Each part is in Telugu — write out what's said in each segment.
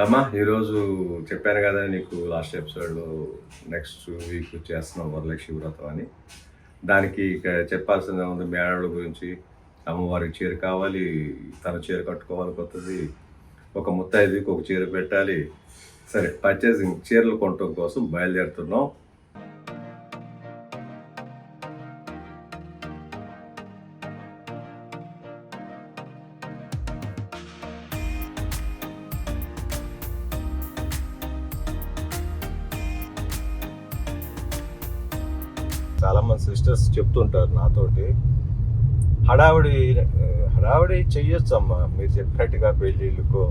అమ్మా ఈరోజు చెప్పాను కదా నీకు లాస్ట్ ఎపిసోడ్లో నెక్స్ట్ వీక్ చేస్తున్నాం వరలక్ష్మి వ్రతం అని. దానికి ఇక చెప్పాల్సిందే ఉంది మేడల గురించి. అమ్మవారికి చీర కావాలి తన చీర కట్టుకోవాలి కొత్తది. ఒక ముత్తైదుకి ఒక చీర పెట్టాలి. సరే పర్చేసింగ్ చీరలు కొనటం కోసం బయలుదేరుతున్నాం. చెప్తుంటారు నాతోటి. హడావిడి హడావిడి చెయ్యొచ్చమ్మా. మీరు చెప్పినట్టుగా పెళ్ళిళ్ళకు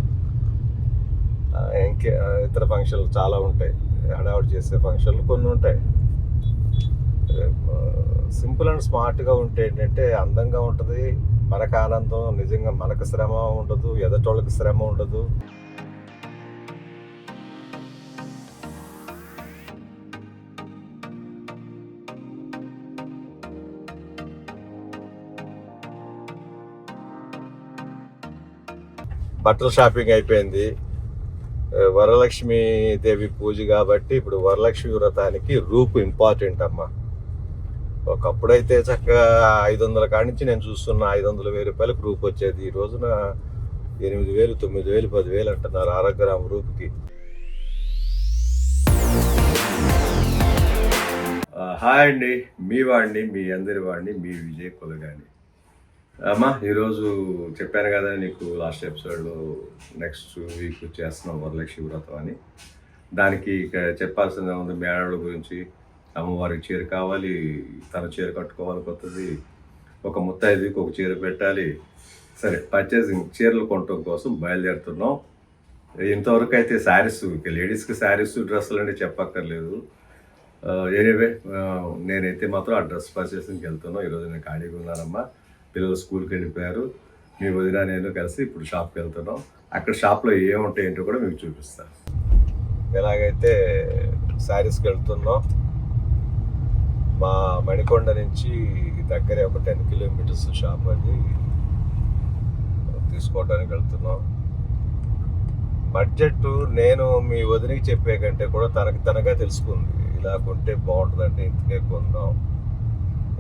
ఇంకే ఇతర ఫంక్షన్లు చాలా ఉంటాయి. హడావిడి చేసే ఫంక్షన్లు కొన్ని ఉంటాయి. సింపుల్ అండ్ స్మార్ట్గా ఉంటే ఏంటంటే అందంగా ఉంటుంది మనకు ఆనందం నిజంగా మనకు శ్రమ ఉండదు ఎదటోళ్ళకి శ్రమ ఉండదు. బట్టల షాపింగ్ అయిపోయింది. వరలక్ష్మి దేవి పూజ కాబట్టి ఇప్పుడు వరలక్ష్మి వ్రతానికి రూపు ఇంపార్టెంట్ అమ్మా. ఒకప్పుడైతే చక్కగా ఐదు వందల కాడించి నుంచి నేను చూస్తున్నా ఐదు వందల వెయ్యి రూపాయలకు రూపు వచ్చేది. ఈ రోజున ఎనిమిది వేలు తొమ్మిది వేలు పదివేలు అంటున్నారు అర రూపుకి. హాయ్ అండి. మీ వాడిని మీ అందరి వాడిని మీ విజయ్ కొలగాని. అమ్మా ఈరోజు చెప్పాను కదా నీకు లాస్ట్ ఎపిసోడ్లో నెక్స్ట్ వీక్ చేస్తున్నాం వరలక్ష్మి వ్రతం అని. దానికి ఇక చెప్పాల్సిందే ఉంది మేడల గురించి. అమ్మవారికి చీర కావాలి తన చీర కట్టుకోవాలి కొత్తది. ఒక ముత్తైదుకి ఒక చీర పెట్టాలి. సరే పర్చేసింగ్ చీరలు కొనటం కోసం బయలుదేరుతున్నాం. ఇంతవరకు అయితే శారీస్ లేడీస్కి శారీస్ డ్రెస్సులు అంటే చెప్పక్కర్లేదు. ఎనీవే నేనైతే మాత్రం ఆ డ్రెస్ పర్చేసింగ్కి వెళ్తున్నాను. ఈరోజు నేను ఖాళీగా ఉన్నానమ్మా. పిల్లలు స్కూల్కి వెళ్ళిపోయారు. మీ వదిన నేను కలిసి ఇప్పుడు షాప్కి వెళ్తున్నాం. అక్కడ షాప్లో ఏముంటాయి ఏంటో కూడా మీకు చూపిస్తాను ఎలాగైతే శారీస్కి వెళ్తున్నాం మా మణికొండ నుంచి దగ్గరే ఒక టెన్ కిలోమీటర్స్ షాప్ అది తీసుకోవడానికి వెళ్తున్నాం. బడ్జెట్ నేను మీ వదినకి చెప్పే కంటే కూడా తనకి తనగా తెలుసుకుంది. ఇలా కొంటే బాగుంటుందంటే ఇంతకే కొందాం.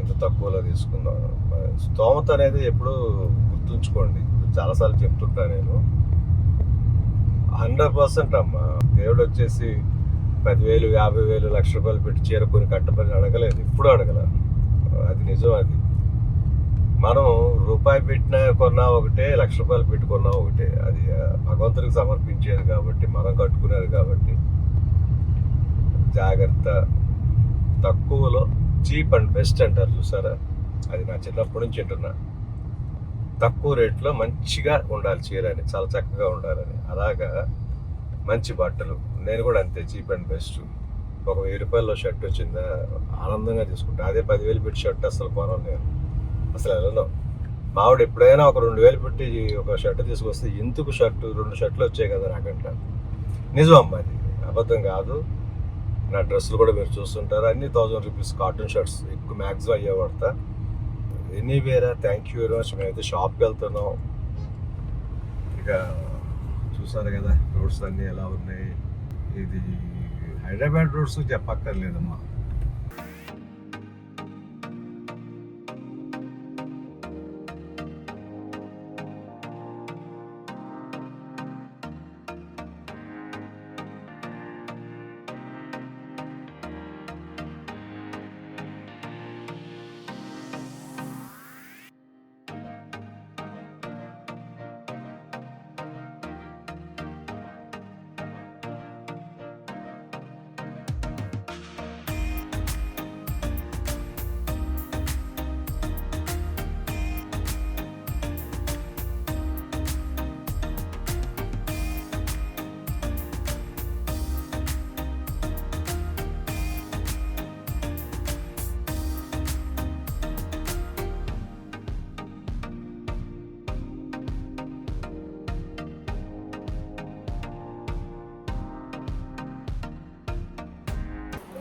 ఇంత తక్కువలో తీసుకున్నాను స్తోమత అనేది ఎప్పుడు గుర్తుంచుకోండి. చాలాసార్లు చెప్తుంటా నేను. హండ్రెడ్ పర్సెంట్ అమ్మా. దేవుడు వచ్చేసి పదివేలు యాభై వేలు లక్ష రూపాయలు పెట్టి చేరుకొని కట్టమని అడగలేదు. ఇప్పుడు అడగల. అది నిజం అది. మనం రూపాయి పెట్టినా కొన్నా ఒకటే లక్ష రూపాయలు పెట్టి కొన్నా ఒకటే. అది భగవంతుడికి సమర్పించేది కాబట్టి మనం కట్టుకునేది కాబట్టి జాగ్రత్త తక్కువలో చీప్ అండ్ బెస్ట్ అంటారు చూసారా? అది నా చిన్నప్పటి నుంచి వింటున్నా తక్కువ రేట్లో మంచిగా ఉండాలి చీర అని చాలా చక్కగా ఉండాలని. అలాగా మంచి బట్టలు. నేను కూడా అంతే చీప్ అండ్ బెస్ట్. ఒక వెయ్యి రూపాయల్లో షర్ట్ వచ్చిందా? ఆనందంగా తీసుకుంటా అదే పదివేలు పెట్టి షర్ట్ అసలు కొనను నేను. అసలు వెళ్ళను మావిడ ఎప్పుడైనా ఒక రెండు వేలు పెట్టి ఒక షర్ట్ తీసుకొస్తే ఎందుకు షర్టు రెండు షర్ట్లు వచ్చాయి కదా నాకంట. నిజం అమ్మా అది. అబద్ధం కాదు. నా డ్రెస్సులు కూడా మీరు చూస్తుంటారు. అన్ని థౌజండ్ రూపీస్ కాటన్ షర్ట్స్ ఎక్కువ మ్యాక్సిమం అయ్యే పడతా ఎనీవేరా థ్యాంక్ యూ వెరీ మచ్ మేమైతే షాప్కి వెళ్తున్నాం. ఇక చూసారు కదా రోడ్స్ అన్నీ ఎలా ఉన్నాయి? ఇది హైదరాబాద్ రోడ్స్ చెప్పక్కర్లేదమ్మా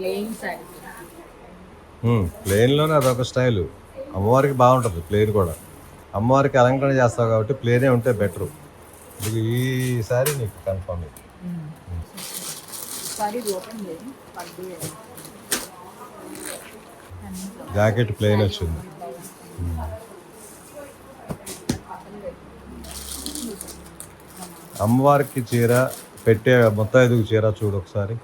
ప్లేయింగ్ సారీ ప్లేన్లోనే అదొక స్టైల్ అమ్మవారికి బాగుంటుంది ప్లేన్ కూడా. అమ్మవారికి అలంకరణ చేస్తావు కాబట్టి ప్లేనే ఉంటే బెటరు ఇది ఈ సారీ నీకు కన్ఫర్మ్ జాకెట్ ప్లెయిన్ వచ్చింది. అమ్మవారికి చీర పెట్టే ముత్తైదుకు చీర చూడు ఒకసారి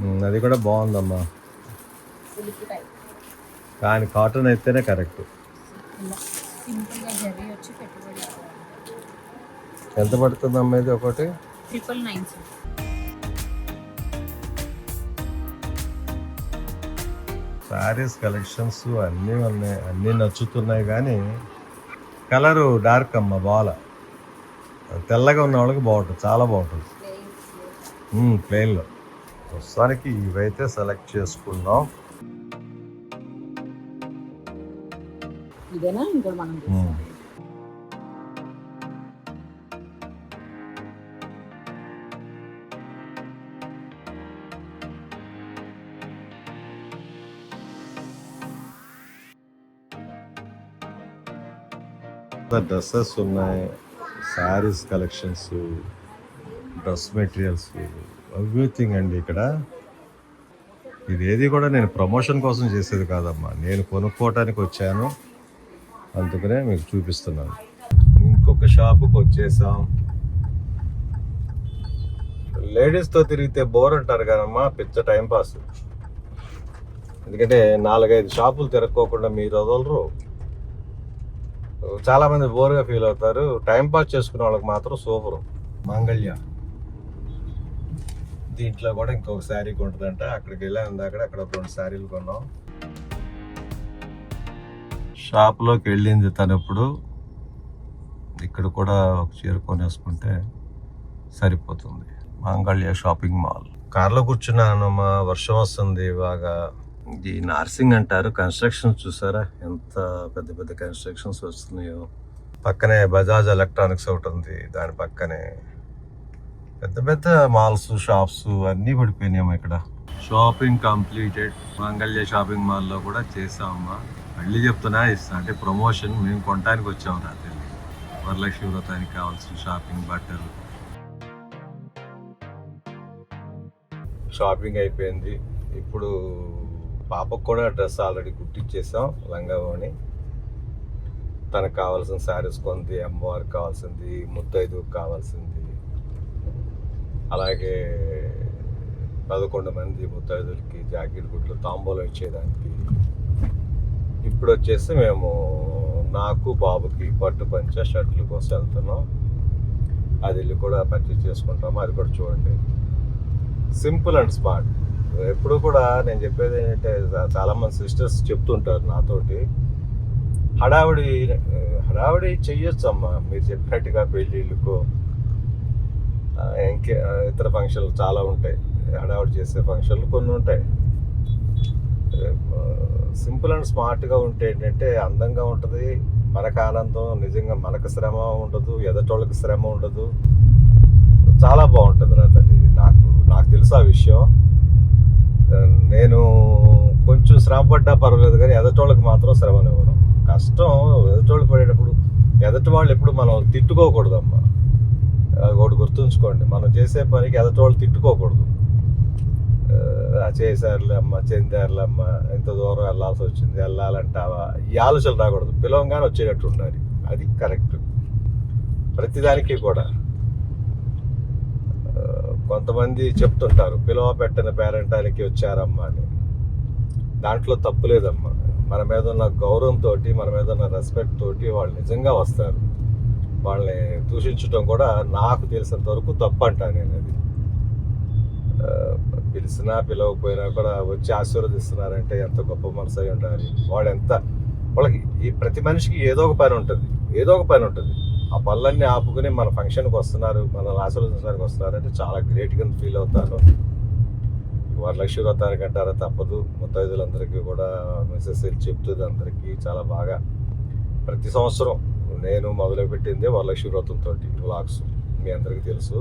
ఉమ్, అది కూడా బాగుందమ్మా. కానీ కాటన్ అయితేనే కరెక్ట్ ఎంత పడుతుంది అమ్మా ఇది ఒకటి? Triple nine sir saris collections అన్నీ ఉన్నాయి అన్నీ నచ్చుతున్నాయి కానీ కలరు డార్క్ అమ్మ బాల. తెల్లగా ఉన్న వాళ్ళకి బాగుంటుంది చాలా బాగుంటుంది. ప్లెయిన్లో ప్రస్తుతానికి ఇవైతే సెలెక్ట్ చేసుకున్నాం. ఇదేనా? ఇంకా మనం ఉమ్. డ్రెస్సెస్ ఉన్నాయి. Saris collections dress materials. Everything అండి ఇక్కడ. ఇదేది కూడా నేను ప్రమోషన్ కోసం చేసేది కాదమ్మా. నేను కొనుక్కోవటానికి వచ్చాను. అందుకనే మీకు చూపిస్తున్నాను. ఇంకొక షాపుకి వచ్చేసాం. లేడీస్తో తిరిగితే బోర్ అంటారు కదమ్మా పిచ్చ టైం పాస్. ఎందుకంటే నాలుగైదు షాపులు తిరక్కోకుండా మీరు వదలరు. చాలామంది బోర్గా ఫీల్ అవుతారు. టైం పాస్ చేసుకునే వాళ్ళకి మాత్రం సూపర్. మాంగళ్య. దీంట్లో కూడా ఇంకొక శారీ కొంటుందంట. అక్కడికి వెళ్ళాను అక్కడ అక్కడ రెండు శారీలు కొన్నాం. షాప్లోకి వెళ్ళింది తను ఇప్పుడు ఇక్కడ కూడా ఒక చీర కొనేసుకుంటే సరిపోతుంది. మాంగళ్య షాపింగ్ మాల్. కార్లో కూర్చున్నాను వర్షం వస్తుంది బాగా ఇది నార్సింగ్ అంటారు. కన్స్ట్రక్షన్ చూసారా? ఎంత పెద్ద పెద్ద కన్స్ట్రక్షన్స్ వస్తున్నాయో. పక్కనే బజాజ్ ఎలక్ట్రానిక్స్ ఒకటి ఉంది. దాని పక్కనే పెద్ద పెద్ద మాల్స్ షాప్స్ అన్నీ పడిపోయినాయమ్మా ఇక్కడ. షాపింగ్ కంప్లీటెడ్ మంగళ్య షాపింగ్ మాల్లో కూడా చేసామమ్మా మళ్ళీ చెప్తున్నా ఇస్తా. అంటే ప్రమోషన్ మేము కొనడానికి వచ్చాము రాత్రి. వరలక్ష్మి వ్రతానికి కావాల్సిన షాపింగ్ బట్టలు. షాపింగ్ అయిపోయింది. ఇప్పుడు పాపకు కూడా డ్రెస్ ఆల్రెడీ కుట్టించేసాం లంగావోని తనకు కావాల్సిన శారీస్ కొంది అమ్మవారికి కావాల్సింది ముత్తైదుకు కావాల్సింది అలాగే పదకొండు మంది ముత్తైదులకి జాకెట్ గుడ్లు తాంబూలం ఇచ్చేదానికి. ఇప్పుడు వచ్చేసి మేము నాకు బాబుకి పట్టు పంచ షర్ట్ల కోసం వెళ్తున్నాం అది వెళ్ళి కూడా పర్చేస్ చేసుకుంటాము. అది కూడా చూడండి. సింపుల్ అండ్ స్మార్ట్ ఎప్పుడు కూడా నేను చెప్పేది ఏంటంటే చాలామంది సిస్టర్స్ చెప్తుంటారు నాతోటి. హడావిడి హడావిడి చెయ్యొచ్చమ్మా. మీరు చెప్పినట్టుగా పెళ్ళిళ్ళకో ఇంకే ఇతర ఫంక్షన్లు చాలా ఉంటాయి. హడావిడి చేసే ఫంక్షన్లు కొన్ని ఉంటాయి. సింపుల్ అండ్ స్మార్ట్గా ఉంటే ఏంటంటే అందంగా ఉంటుంది మనకు ఆనందం నిజంగా మనకు శ్రమ ఉండదు ఎదటోళ్ళకి శ్రమ ఉండదు. చాలా బాగుంటుంది రా తల్లి. నాకు నాకు తెలుసు ఆ విషయం. నేను కొంచెం శ్రమ పడ్డా పర్వాలేదు కానీ ఎదటోళ్ళకి మాత్రం శ్రమనివ్వను. కష్టం ఎదటోళ్ళు పడేటప్పుడు ఎదటి వాళ్ళు ఎప్పుడు మనం తిట్టుకోకూడదమ్మా. ఒకటి గుర్తుంచుకోండి. మనం చేసే పనికి ఎదటోళ్ళు తిట్టుకోకూడదు. ఆ చేశారులే అమ్మ చెందారులే అమ్మ ఇంత దూరం వెళ్ళాల్సి వచ్చింది వెళ్ళాలంటావా? ఈ ఆలోచన రాకూడదు. పిలవంగానే వచ్చేటట్టు ఉండాలి. అది కరెక్ట్. ప్రతిదానికి కూడా. కొంతమంది చెప్తుంటారు పిలవ పెట్టిన పేరెంటానికి వచ్చారమ్మా అని. దాంట్లో తప్పు లేదమ్మా. మన మీద ఉన్న గౌరవంతో మన మీద ఉన్న రెస్పెక్ట్ తోటి వాళ్ళు నిజంగా వస్తారు. వాళ్ళని దూషించడం కూడా నాకు తెలిసినంత వరకు తప్పు అంటాను నేను అది పిలిచినా పిలవకపోయినా కూడా వచ్చి ఆశీర్వదిస్తున్నారంటే ఎంత గొప్ప మనసు అయి ఉండాలి. వాళ్ళు ఎంత వాళ్ళకి ఈ ప్రతి మనిషికి ఏదో ఒక పని ఉంటుంది. ఏదో ఒక పని ఉంటుంది. ఆ పనులన్నీ ఆపుకుని మన ఫంక్షన్కి వస్తున్నారు మనల్ని ఆశీర్వదించడానికి వస్తున్నారంటే చాలా గ్రేట్గా ఫీల్ అవుతాను. వరలక్ష్మి వ్రతానికి అంటారా తప్పదు. ముత్తైదులందరికీ కూడా మెసేజ్ చెప్తుంది అందరికీ. చాలా బాగా ప్రతి సంవత్సరం నేను మొదలుపెట్టింది వరలక్ష్మి వ్రతంతో వ్లాగ్స్ మీ అందరికీ తెలుసు.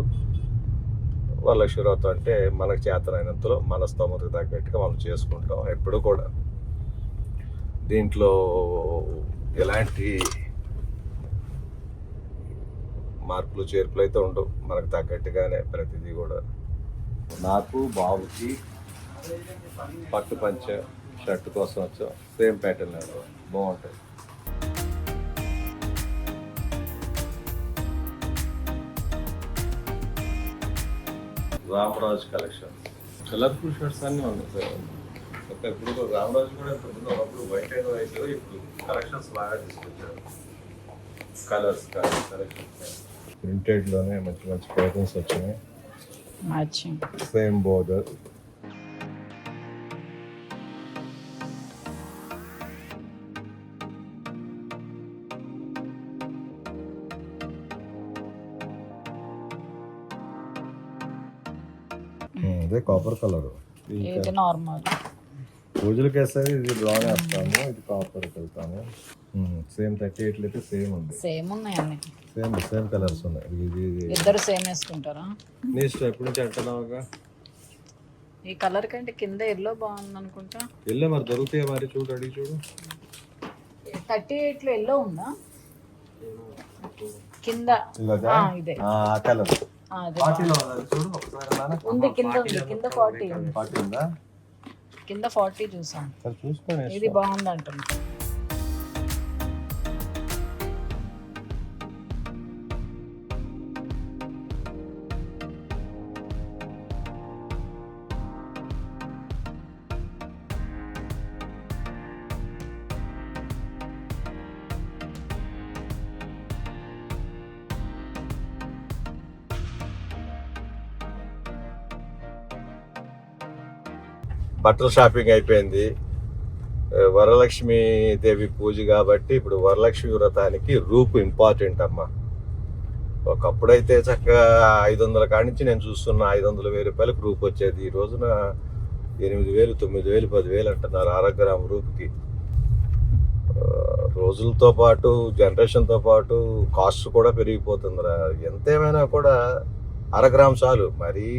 వరలక్ష్మి వ్రతం అంటే మనకు చేతనైనంతలో మన స్తోమతకు తగ్గట్టుగా మనం చేసుకుంటాం ఎప్పుడు కూడా. దీంట్లో ఎలాంటి మార్పులు చేర్పులు అయితే ఉండవు. మనకు తగ్గట్టుగానే ప్రతిదీ కూడా. నాకు బాబుకి పట్టు పంచ షర్ట్ కోసం వచ్చాం. సేమ్ ప్యాటర్న్ బాగుంటుంది. రామరాజు కలెక్షన్. కలర్ఫుల్ షర్ట్స్ అన్నీ ఉన్నాయి సార్. ఇప్పుడు రామరాజు కూడా ఇంత ముందు ఒకప్పుడు వైట్ అండ్ వైట్ ఇప్పుడు కలెక్షన్స్ బాగా తీసుకొచ్చారు. కలర్స్ కలెక్షన్స్ ప్రింటెడ్లోనే మంచి మంచి ప్యాటర్న్స్ వచ్చినాయి. మ్యాచింగ్ సేమ్ బోర్డర్ అదే కాపర్ కలర్ ఇది నార్మల్ పూజలకి వేస్తుంది ఇది బ్రౌన్ వేస్తాము ఇది కాపర్కి వెళ్తాము. సేమ్ థర్టీ ఎయిట్ అయితే సేమ్ ఉంది. సేమ్ ఉన్నాయండి. సేమ్ సేమ్ కలర్స్ ఉన్నాయి. ఇది ఇది ఇద్దరు సేమ్ వేసుకుంటారా? నీ ఇష్టం ఎప్పటి నుంచి అంటున్నావుగా? ఈ కలర్ కంటే కింద ఎల్లో బాగుంది అనుకుంటా. వెళ్ళే మరి దొరుకుతాయి మరి? చూడు అడిగి చూడు. థర్టీ ఎయిట్లో ఎల్లో ఉందా? కింద. ఇలాగా? ఆ, ఇదే. ఆ కలర్ చూడు ఒకసారి. ఉంది కింద ఉంది కింద ఫార్టీ. ఉందా? కింద ఫార్టీ చూసాం. ఇది బాగుంది అంటున్నా బట్టల షాపింగ్ అయిపోయింది. వరలక్ష్మి దేవి పూజ కాబట్టి ఇప్పుడు వరలక్ష్మి వ్రతానికి రూపు ఇంపార్టెంట్ అమ్మా. ఒకప్పుడైతే చక్కగా ఐదు వందల కాడించి నుంచి నేను చూస్తున్న ఐదు వందల వెయ్యి రూపాయలకు రూపు వచ్చేది. ఈ రోజున ఎనిమిది వేలు తొమ్మిది వేలు పదివేలు అంటున్నారు ఆరోగ్యరామ రూపుకి. రోజులతో పాటు జనరేషన్తో పాటు కాస్ట్ కూడా పెరిగిపోతుందిరా. ఎంతేమైనా కూడా అరగ్రామ్ చాలు. మరీ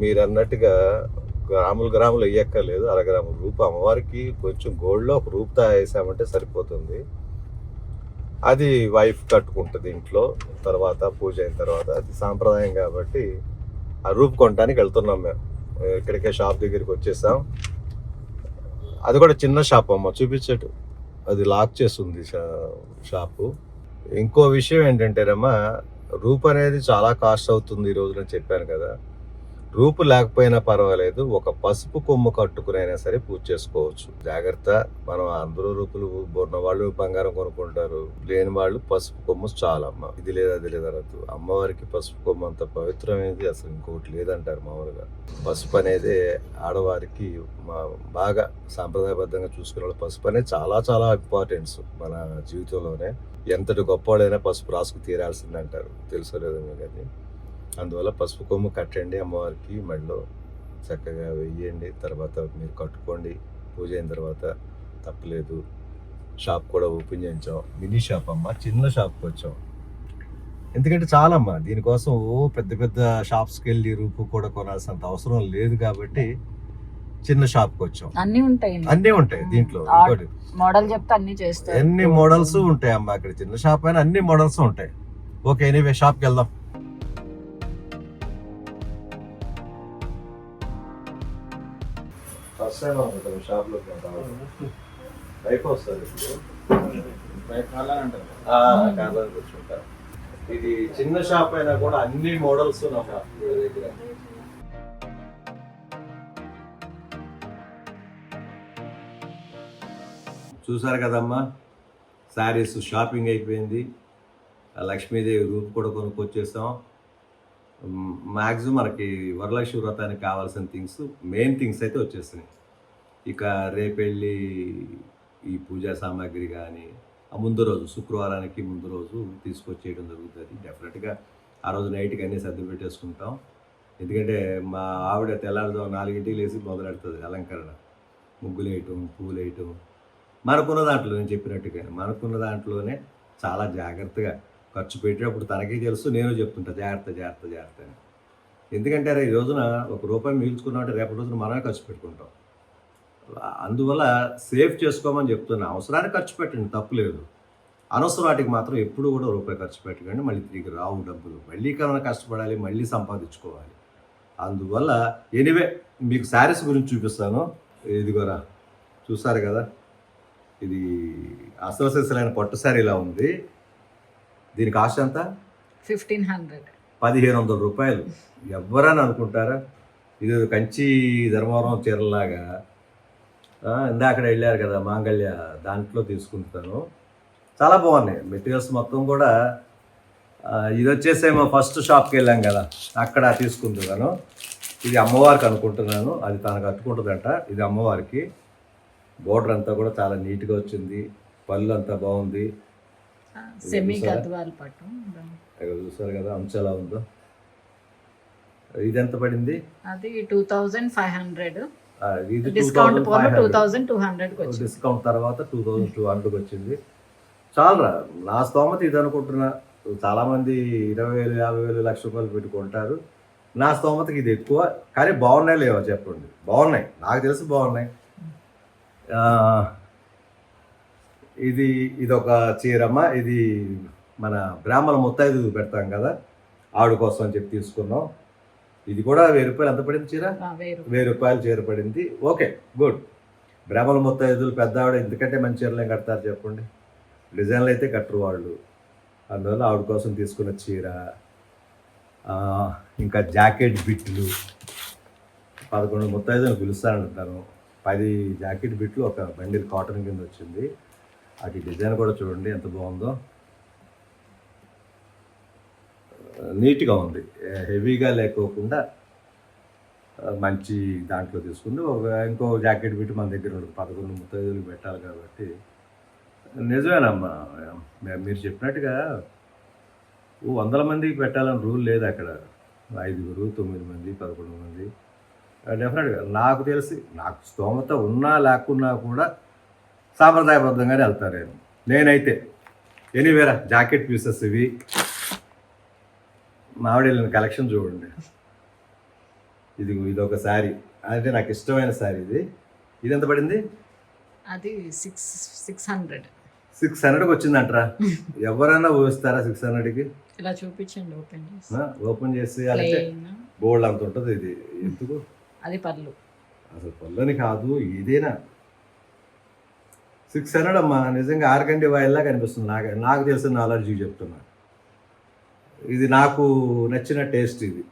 మీరు అన్నట్టుగా గ్రాములు గ్రాములు వేయక్కర్లేదు అరగ్రాము రూపు అమ్మవారికి కొంచెం గోల్డ్లో ఒక రూపుతా వేసామంటే సరిపోతుంది. అది వైఫ్ కట్టుకుంటుంది ఇంట్లో తర్వాత పూజ అయిన తర్వాత అది సాంప్రదాయం కాబట్టి ఆ రూపు కొనడానికి వెళ్తున్నాం మేము. ఇక్కడికే షాప్ దగ్గరికి వచ్చేసాం. అది కూడా చిన్న షాప్ అమ్మ చూపించట్టు. అది లాక్ చేస్తుంది షా- షాపు ఇంకో విషయం ఏంటంటేనమ్మా రూప్ అనేది చాలా కాస్ట్ అవుతుంది ఈ రోజున చెప్పాను కదా. రూపు లేకపోయినా పర్వాలేదు ఒక పసుపు కొమ్ము కట్టుకునైనా సరే పూజ చేసుకోవచ్చు. జాగ్రత్త మనం అందరూ రూపులు ఉన్న వాళ్ళు బంగారం కొనుక్కుంటారు. లేని వాళ్ళు పసుపు కొమ్ము చాలమ్మ. ఇది లేదు అది లేదు అనద్దు. అమ్మవారికి పసుపు కొమ్ము అంత పవిత్రమైనది అసలు ఇంకోటి లేదంటారు మామూలుగా. పసుపు అనేది ఆడవారికి మా బాగా సాంప్రదాయబద్ధంగా చూసుకునే వాళ్ళు పసుపు అనేది చాలా చాలా ఇంపార్టెన్స్ మన జీవితంలోనే. ఎంతటి గొప్పవాడైనా పసుపు రాసుకు తీరాల్సిందంటారు. తెలుసలేదు కానీ. అందువల్ల పసుపు కొమ్ము కట్టండి అమ్మవారికి మెడలో చక్కగా వెయ్యండి. తర్వాత మీరు కట్టుకోండి. పూజ అయిన తర్వాత తప్పలేదు. షాప్ కూడా ఓపెన్ చేయించాం. మినీ షాప్ అమ్మ చిన్న షాప్కి వచ్చాం. ఎందుకంటే చాలమ్మా దీనికోసం ఓ పెద్ద పెద్ద షాప్స్కి వెళ్ళి రూపు కూడా కొనాల్సినంత అవసరం లేదు కాబట్టి చిన్న షాప్కి వచ్చాం. అన్ని ఉంటాయి అన్నీ ఉంటాయి దీంట్లో. మోడల్ చెప్తే అన్ని చేస్తారు. ఎన్ని మోడల్స్ ఉంటాయి అమ్మా అక్కడ? చిన్న షాప్ అయినా అన్ని మోడల్స్ ఉంటాయి. ఓకే ఎనీవే షాప్కి వెళ్దాం. ఫస్ట్ టైం అనుకుంటాం షాప్లోకి లైఫ్ వస్తుంది కూర్చుంటాం ఇది చిన్న షాప్ అయినా కూడా అన్ని మోడల్స్ నా దగ్గర. చూసారు కదమ్మా? శారీస్ షాపింగ్ అయిపోయింది. లక్ష్మీదేవి రూప్ కూడా కొనుక్కొచ్చేసాం. మ్యాక్సిమం మనకి వరలక్ష్మి వ్రతానికి కావాల్సిన థింగ్స్ మెయిన్ థింగ్స్ అయితే వచ్చేసినాయి ఇక రేపెళ్ళి ఈ పూజా సామాగ్రి కానీ ముందు రోజు శుక్రవారానికి ముందు రోజు తీసుకొచ్చేయడం జరుగుతుంది. డెఫినెట్గా ఆ రోజు నైట్కి అన్నీ సర్ది పెట్టేసుకుంటాం. ఎందుకంటే మా ఆవిడ తెల్లారితో నాలుగింటికి లేచి మొదలెడుతుంది అలంకరణ. ముగ్గులు వేయటం పూలు వేయటం మనకున్న దాంట్లో నేను చెప్పినట్టుగా మనకున్న దాంట్లోనే చాలా జాగ్రత్తగా ఖర్చు పెట్టేటప్పుడు తనకే తెలుసు నేను చెప్తుంటా జాగ్రత్త జాగ్రత్త జాగ్రత్త అని. ఎందుకంటే అరే ఈ రోజున ఒక రూపాయి మిగుల్చుకున్నామంటే రేపటి రోజున మనమే ఖర్చు పెట్టుకుంటాం. అందువల్ల సేఫ్ చేసుకోమని చెప్తున్నా. అవసరానికి ఖర్చు పెట్టండి తప్పు లేదు. అనవసరం వాటికి మాత్రం ఎప్పుడు కూడా రూపాయి ఖర్చు పెట్టకండి. మళ్ళీ తిరిగి రావు డబ్బులు. మళ్ళీ కన్నా కష్టపడాలి మళ్ళీ సంపాదించుకోవాలి. అందువల్ల ఎనివే మీకు శారీస్ గురించి చూపిస్తాను. ఇదిగోరా చూసారు కదా? ఇది అసలు సిసలైన పట్టు శారీ ఇలా ఉంది. దీని కాస్ట్ ఎంత? Fifteen hundred. పదిహేను వందల రూపాయలు. ఎవరని అనుకుంటారా? ఇది కంచి ధర్మవరం చీరలాగా ఆ, ఇందాకడ వెళ్ళారు కదా మాంగళ్య దాంట్లో తీసుకుంటాను. చాలా బాగున్నాయి. మెటీరియల్స్ మొత్తం కూడా ఇది వచ్చేసేమో ఫస్ట్ షాప్కి వెళ్ళాం కదా అక్కడ తీసుకుంటున్నాను. ఇది అమ్మవారికి అనుకుంటున్నాను అది తనకు కట్టుకుంటుందంట ఇది అమ్మవారికి. బోర్డర్ అంతా కూడా చాలా నీట్గా వచ్చింది పళ్ళు అంతా బాగుంది. చూసారా? కదా అంశ ఎలా ఉందో. ఇది ఎంత పడింది? అది two thousand five hundred. Discount పోను టూ 2500. థౌజండ్ టూ హండ్రెడ్కి వచ్చింది. డిస్కౌంట్ తర్వాత టూ థౌజండ్ టూ హండ్రెడ్కి వచ్చింది. చాలరా నా స్తోమత ఇది అనుకుంటున్నా చాలామంది ఇరవై వేలు యాభై వేలు లక్ష రూపాయలు పెట్టుకుంటారు నా స్తోమతకి ఇది ఎక్కువ కానీ బాగున్నాయి లేవో చెప్పండి. బాగున్నాయి. నాకు తెలిసి బాగున్నాయి. ఇది ఇది ఒక చీరమ్మ. ఇది మన బ్రాహ్మణ ముత్తైదు పెడతాం కదా. ఆవిడ కోసం అని చెప్పి తీసుకున్నాం. ఇది కూడా వెయ్యి రూపాయలు ఎంత పడింది చీర? వెయ్యి రూపాయలు. చీర పడింది. Okay good. బ్రాహ్మణ ముత్తైదులు పెద్ద ఆవిడ ఎందుకంటే మంచి చీరలు ఏం కడతారు చెప్పండి. డిజైన్లు అయితే కట్టరు వాళ్ళు. అందువల్ల ఆవిడ కోసం తీసుకున్న చీర ఇంకా జాకెట్ బిట్లు. పదకొండు ముత్తైదులు పిలుస్తానంటాను. పది జాకెట్ బిట్లు ఒక బండిల్ కాటన్ కింద వచ్చింది. అది డిజైన్ కూడా చూడండి ఎంత బాగుందో. నీట్గా ఉంది. హెవీగా లేకోకుండా మంచి దాంట్లో తీసుకుంది. ఒక ఇంకో జాకెట్ పెట్టి మన దగ్గర ఉండదు పదకొండు ముత్తైదులు పెట్టాలి కాబట్టి. నిజమేనమ్మా మీరు చెప్పినట్టుగా వందల మందికి పెట్టాలని రూల్ లేదు అక్కడ. ఐదుగురు తొమ్మిది మంది పదకొండు మంది. డెఫినెట్గా నాకు తెలిసి నాకు స్తోమత ఉన్నా లేకున్నా కూడా సాంప్రదాయబద్ధంగానే వెళ్తాను నేను నేనైతే ఎనీవేరా జాకెట్ పీసెస్ ఇవి. మామిడి కలెక్షన్ చూడండి. ఇది ఇది ఒక శారీ. అంటే నాకు ఇష్టమైన శారీ ఇది. ఇది ఎంత పడింది? అది సిక్స్ సిక్స్ హండ్రెడ్. సిక్స్ హండ్రెడ్కి వచ్చిందంటరా. ఎవరైనా ఊహిస్తారా సిక్స్ హండ్రెడ్కి? ఇలా చూపించండి ఓపెన్ చేసి. ఓపెన్ చేసి ప్లెయిన్ గోల్డ్ అంత ఉంటుంది ఇది. ఎందుకు? అది పళ్ళు. అసలు పళ్ళని కాదు ఇదేనా? సిక్స్ హండ్రెడ్ అమ్మా నిజంగా ఆరకండి వాయిల్లా కనిపిస్తుంది నాకు నాకు తెలిసిన అలర్జీ చెప్తున్నా. ఇది నాకు నచ్చిన టేస్ట్ ఇది.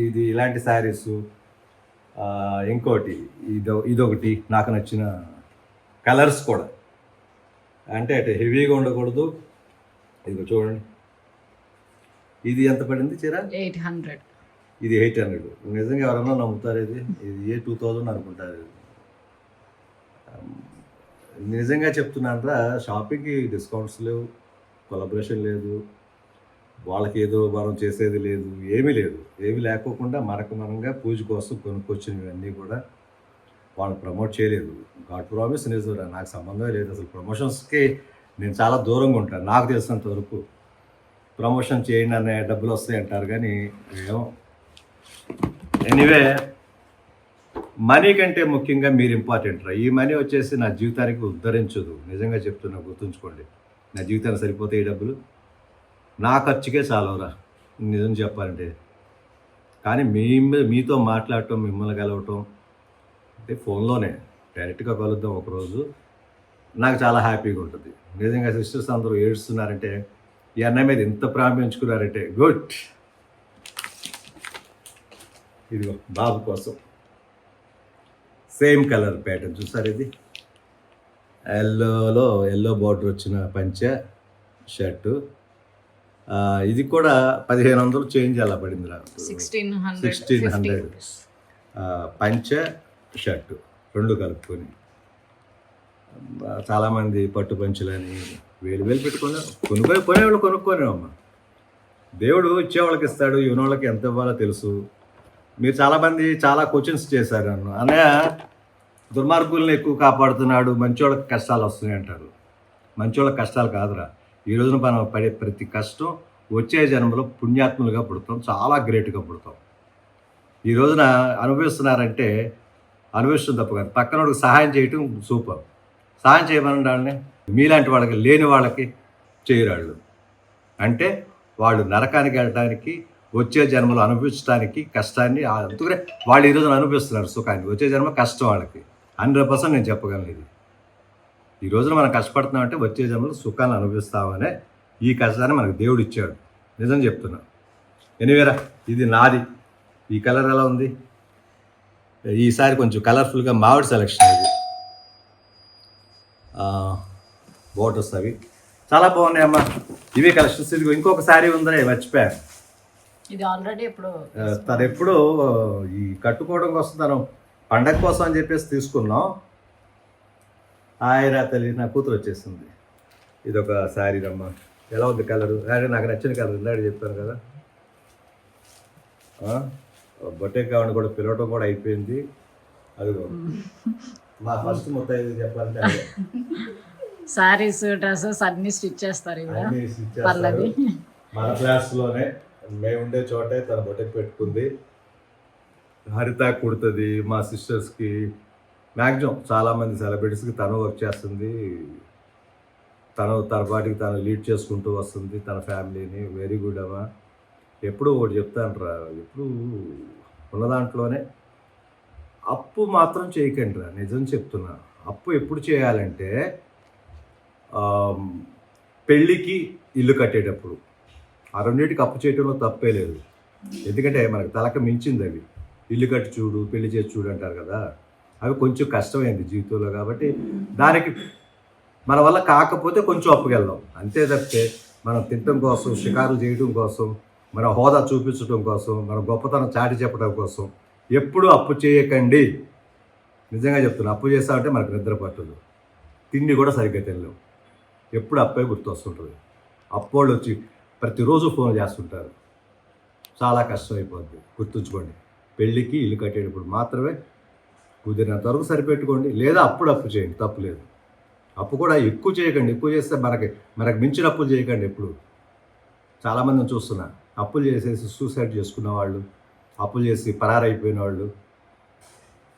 ఇది ఇలాంటి శారీస్ ఇంకోటి ఇదో ఇదొకటి నాకు నచ్చిన కలర్స్ కూడా. అంటే అటు హెవీగా ఉండకూడదు. ఇది చూడండి. ఇది ఎంత పడింది చీర? Eight hundred. ఇది ఎయిట్ హండ్రెడ్. నిజంగా ఎవరన్నా నమ్ముతారు ఇది? ఇది ఏ టూ థౌజండ్ అనుకుంటారు ఇది. నిజంగా చెప్తున్నానరా షాపింగ్కి డిస్కౌంట్స్ లేవు కొలబరేషన్ లేదు. వాళ్ళకి ఏదో మనం చేసేది లేదు ఏమీ లేదు. ఏమీ లేకోకుండా మనకు మనంగా పూజ కోసం కొనుక్కొచ్చినవన్నీ కూడా వాళ్ళు ప్రమోట్ చేయలేదు. గాడ్ ప్రామిస్ నిజరా నాకు సంబంధమే లేదు అసలు. ప్రమోషన్స్కి నేను చాలా దూరంగా ఉంటాను నాకు తెలిసినంత వరకు. ప్రమోషన్ చేయండి అనే డబ్బులు వస్తాయి అంటారు కానీ ఏమో. ఎనీవే మనీ కంటే ముఖ్యంగా మీరు ఇంపార్టెంట్ రా. ఈ మనీ వచ్చేసి నా జీవితానికి ఉద్ధరించదు. నిజంగా చెప్తున్నా గుర్తుంచుకోండి. నా జీవితానికి సరిపోతే ఈ డబ్బులు. నా ఖర్చుకే చాలవరా. నిజం చెప్పాలంటే. కానీ మీ మీతో మాట్లాడటం మిమ్మల్ని కలవటం అంటే ఫోన్లోనే డైరెక్ట్గా కలుద్దాం ఒకరోజు నాకు చాలా హ్యాపీగా ఉంటుంది. నిజంగా సిస్టర్స్ అందరూ ఏడుస్తున్నారంటే ఈ అన్నయ్య మీద ఎంత ప్రారంభించుకున్నారంటే గుడ్. ఇదిగో బాబు కోసం. సేమ్ కలర్ ప్యాటర్న్ చూసారు ఇది? ఎల్లోలో ఎల్లో బార్డర్ వచ్చిన పంచ షర్టు. ఇది కూడా పదిహేను వందలు చేంజ్ అలా పడింది సిక్స్టీన్ హండ్రెడ్ 1600. ఆ, పంచ షర్టు రెండు కలుపుకొని. చాలామంది పట్టు పంచులని వేలు వేలు పెట్టుకొని కొనుక్కొని కొనేవాళ్ళు కొనుక్కోనేవమ్మ దేవుడు ఇచ్చేవాళ్ళకి ఇస్తాడు ఇవ్వనోళ్ళకి ఎంత ఇవ్వాలో తెలుసు. మీరు చాలామంది చాలా క్వశ్చన్స్ చేశారు నన్ను. అన్నయ్య దుర్మార్గుల్ని ఎక్కువ కాపాడుతున్నాడు మంచోళ్ళకి కష్టాలు వస్తున్నాయి అంటారు. మంచోళ్ళకి కష్టాలు కాదురా. ఈ రోజున మనం పడే ప్రతి కష్టం వచ్చే జన్మలో పుణ్యాత్ములుగా పుడతాం చాలా గ్రేట్గా పుడతాం. ఈ రోజున అనుభవిస్తున్నారంటే అనుభవిస్తుంది తప్ప కానీ పక్కనోడికి సహాయం చేయటం సూపర్. సహాయం చేయమని వాళ్ళని. మీలాంటి వాళ్ళకి లేని వాళ్ళకి చేయరాళ్ళు అంటే వాళ్ళు నరకానికి వెళ్ళడానికి వచ్చే జన్మలో అనుభవించడానికి కష్టాన్ని అందుకనే వాళ్ళు ఈ రోజున అనుభవిస్తున్నారు సుఖాన్ని. వచ్చే జన్మ కష్టం వాళ్ళకి. హండ్రెడ్ పర్సెంట్ నేను చెప్పగలను ఇది. ఈ రోజున మనం కష్టపడుతున్నామంటే వచ్చే జన్మలో సుఖాన్ని అనుభవిస్తామనే ఈ కష్టాన్ని మనకు దేవుడు ఇచ్చాడు. నిజం చెప్తున్నా. ఎనివేరా ఇది నాది. ఈ కలర్ ఎలా ఉంది? ఈసారి కొంచెం కలర్ఫుల్గా మామిడి సెలెక్షన్ ఇది. బోటర్స్ అవి చాలా బాగున్నాయి అమ్మా. ఇవే కలెక్షన్స్ ఇది ఇంకొక శారీ ఉందని మర్చిపోయాను ఇది ఆల్రెడీ ఇప్పుడు ఆ, తను ఎప్పుడు ఈ కట్టుకోవడం కోసం తను పండగ కోసం అని చెప్పేసి తీసుకున్నాం. ఆయన తల్లి నా కూతురు వచ్చేసింది. ఇది ఒక శారీ అమ్మ ఎలా ఉంది కలరు? అరే నాకు నచ్చిన కలర్ ఇందాక చెప్పాను కదా. బొట్టే కావని కూడా పిలవటం కూడా అయిపోయింది. అదిగో. మా ఫస్ట్ మొత్తం చెప్పాలంటే. సారీస్ డ్రెస్సెస్ అన్ని స్టిచ్ చేస్తారు. పల్లవి. మన క్లాస్లోనే మేము ఉండే చోటే తన బొట్టెకి పెట్టుకుంది. హరిత కుడుతుంది మా సిస్టర్స్కి మ్యాక్సిమం చాలామంది సెలబ్రిటీస్కి తను వర్క్ చేస్తుంది. తను తన పాటికి తను లీడ్ చేసుకుంటూ వస్తుంది తన ఫ్యామిలీని. వెరీ గుడ్ అమ్మా. ఎప్పుడు ఒకటి చెప్తానరా ఎప్పుడు ఉన్న దాంట్లోనే అప్పు మాత్రం చేయకండి రా నిజం చెప్తున్నా. అప్పు ఎప్పుడు చేయాలంటే పెళ్ళికి ఇల్లు కట్టేటప్పుడు. ఆ రెండింటికి అప్పు చేయటంలో తప్పే లేదు. ఎందుకంటే మనకు తలక మించింది అవి. ఇల్లు కట్టి చూడు పెళ్ళి చేసి చూడు అంటారు కదా. అవి కొంచెం కష్టమైంది జీవితంలో కాబట్టి దానికి మన వల్ల కాకపోతే కొంచెం అప్పుకెళ్దాం అంతే తప్పితే మనం తినటం కోసం షికారులు చేయడం కోసం మన హోదా చూపించడం కోసం మన గొప్పతనం చాటి చెప్పడం కోసం ఎప్పుడూ అప్పు చేయకండి. నిజంగా చెప్తున్నా అప్పు చేస్తామంటే మనకు నిద్ర పట్టదు. తిండి కూడా సరిగ్గా తినలేం. ఎప్పుడు అప్పే గుర్తొస్తుంటుంది. అప్పోళ్ళు వచ్చి ప్రతిరోజు ఫోన్ చేస్తుంటారు. చాలా కష్టం అయిపోద్ది గుర్తుంచుకోండి పెళ్ళికి ఇల్లు కట్టేటప్పుడు మాత్రమే కుదిరినంత వరకు సరిపెట్టుకోండి. లేదా అప్పుడు అప్పు చేయండి. తప్పు లేదు. అప్పు కూడా ఎక్కువ చేయకండి. ఎక్కువ చేస్తే మనకి మనకు మించిన అప్పులు చేయకండి ఎప్పుడు. చాలామందిని చూస్తున్నా. అప్పులు చేసేసి సూసైడ్ చేసుకున్న వాళ్ళు అప్పులు చేసి పరారైపోయిన వాళ్ళు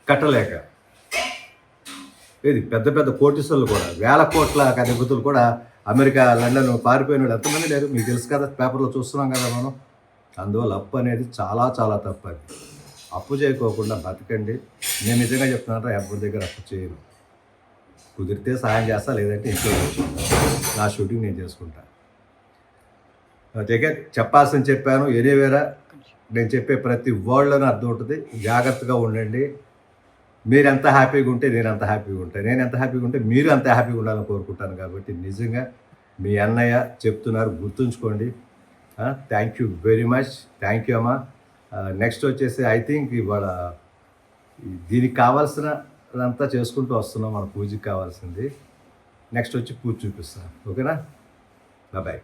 కట్టలేక. ఏది? పెద్ద పెద్ద కోటీసులు కూడా వేల కోట్ల అధిపతులు కూడా అమెరికా లండన్ పారిపోయిన వాళ్ళు ఎంతమంది లేరు? మీకు తెలుసు కదా పేపర్లో చూస్తున్నాం కదా మనం. అందువల్ల అప్పు అనేది చాలా చాలా తప్పు అది. అప్పు చేయకోకుండా బతకండి. నేను నిజంగా చెప్తున్నాను ఎవరి దగ్గర అప్పు చేయను. కుదిరితే సాయం చేస్తా లేదంటే ఇంట్లో నా షూటింగ్ నేను చేసుకుంటా. జగన్ చెప్పాల్సింది చెప్పాను ఎనీవేరా నేను చెప్పే ప్రతి వర్డ్లోనే అర్థం ఉంటుంది. జాగ్రత్తగా ఉండండి. మీరు ఎంత హ్యాపీగా ఉంటే నేను అంత హ్యాపీగా ఉంటాను నేను ఎంత హ్యాపీగా ఉంటే మీరు అంత హ్యాపీగా ఉండాలని కోరుకుంటాను కాబట్టి నిజంగా మీ అన్నయ్య చెప్తున్నారు గుర్తుంచుకోండి. Thank you very much. Thank you అమ్మా. నెక్స్ట్ వచ్చేసి ఐ థింక్ ఇవాళ దీనికి కావాల్సినదంతా చేసుకుంటూ వస్తున్నాం. మన పూజకి కావాల్సింది. నెక్స్ట్ వచ్చి పూజ చూపిస్తాను ఓకేనా? బాయ్